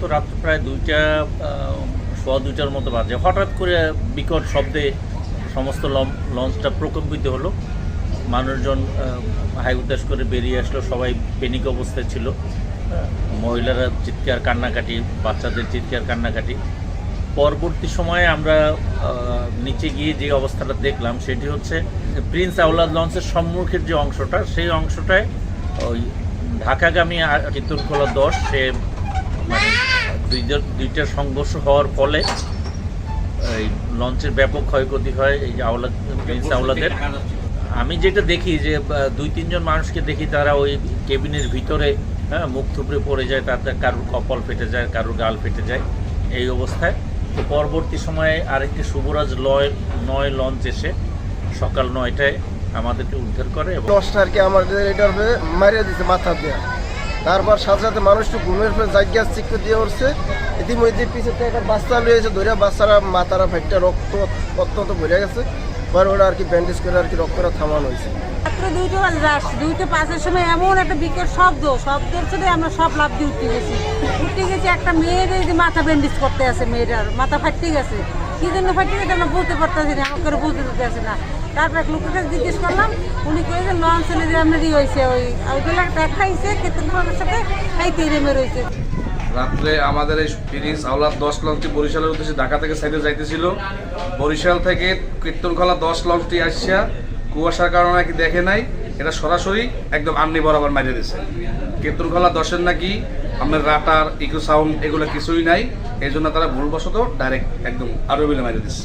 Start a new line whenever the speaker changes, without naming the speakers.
সম্ভবত রাত্রে প্রায় দুইটা সোয়া দুইটার মতো বাজে। হঠাৎ করে বিকট শব্দে সমস্ত লঞ্চটা প্রকম্পিত হলো। মানুষজন হাই উদ্দেশ করে বেরিয়ে আসলো। সবাই পেনিক অবস্থায় ছিল। মহিলারা চিৎকার, কান্নাকাটি, বাচ্চাদের চিৎকার, কান্নাকাটি। পরবর্তী সময়ে আমরা নিচে গিয়ে যে অবস্থাটা দেখলাম, সেটি হচ্ছে প্রিন্স আউলাদ লঞ্চের সম্মুখের যে অংশটা, সেই অংশটায় ওই ঢাকাগামী কীর্তনখোলা দশ, সে মানে দুইটার দুইটার সংঘর্ষ হওয়ার ফলে এই লঞ্চের ব্যাপক ক্ষয়ক্ষতি হয় এই যে আওলাদ প্রিন্স আওলাদের। আমি যেটা দেখি যে দুই তিনজন মানুষকে দেখি তারা ওই কেবিনের ভিতরে হ্যাঁ মুখ থুপড়ে পড়ে যায় তাতে কারোর কপাল ফেটে যায় কারোর গাল ফেটে যায় এই অবস্থায়। তো পরবর্তী সময়ে আরেকটি শুভরাজ লয় নয় লঞ্চ এসে সকাল নয়টায় আমাদেরকে উদ্ধার করে এবং
দশটা আর কি আমাদের হয়ে মারিয়ে দিছে মাথা দিয়ে। তারপর সাথে সাথে মানুষ তো ঘুমের ফেলে জায়গা চিক্কু দিয়ে উঠছে। ইতিমধ্যে পিছিয়ে থেকে একটা বাচ্চা লয়েছে ধরে বাচ্চারা মাথারা ফাইটটা রক্ত অত্যন্ত ভরে গেছে। পরে ওরা আর কি ব্যান্ডেজ করে আর কি রক্তটা থামানো হয়েছে।
দুইটা পাঁচের সময় এমন একটা বিকট শব্দ, শব্দের সাথে আমরা সব লাভ দিয়ে উঠতে গেছি। উঠতে গেছি, একটা মেয়ের এই যে মাথা ব্যান্ডেজ করতে আছে, মেয়েটার মাথা ফাটতে গেছে। কি জন্য ফাটতে গেছে আমরা বলতে পারতেছি না, আমাকে বলতে দিতে আছে না। তারপর এক লোকের জিজ্ঞেস করলাম, উনি কয়ে যে লঞ্চ এনে যে ই হয়েছে। ওই ওইগুলো দেখাইছে কেতন সাথে এই তীরে মেরে হয়েছে
রাত্রে আমাদের এই প্রিন্স আওলাদ দশ লঞ্চটি বরিশালের উদ্দেশ্যে ঢাকা থেকে সাইডে যাইতেছিল। বরিশাল থেকে কীর্তনখোলা দশ লঞ্চটি আসছে। কুয়াশার কারণে নাকি দেখে নাই। এটা সরাসরি একদম আমনি বরাবর মারিয়ে দিয়েছে। কীর্তনখোলা দশের নাকি আপনার রাটার, ইকো সাউন্ড এগুলো কিছুই নাই। এই জন্য তারা ভুলবশত ডাইরেক্ট একদম আরও মিলে মারিয়ে দিচ্ছে